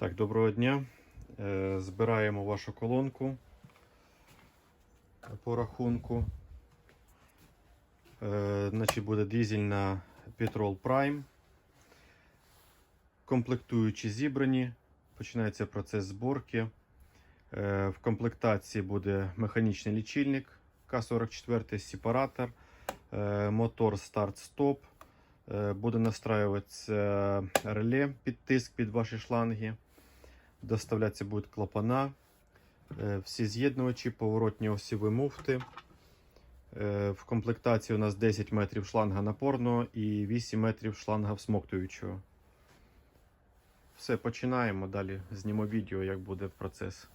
Так, доброго дня. Е, Збираємо вашу колонку по рахунку. Е, Значить, буде дизельна Petrol Prime. Комплектуючі зібрані. Починається процес зборки. Е, В комплектації буде механічний лічильник К-44, сепаратор, мотор старт-стоп. Буде настраюватися реле під тиск під ваші шланги. Доставлятися будуть клапана, е, всі з'єднувачі, поворотні осіви муфти. Е, В комплектації у нас 10 метрів шланга напорного і 8 метрів шланга всмоктуючого. Все, починаємо. Далі знімо відео, як буде процес.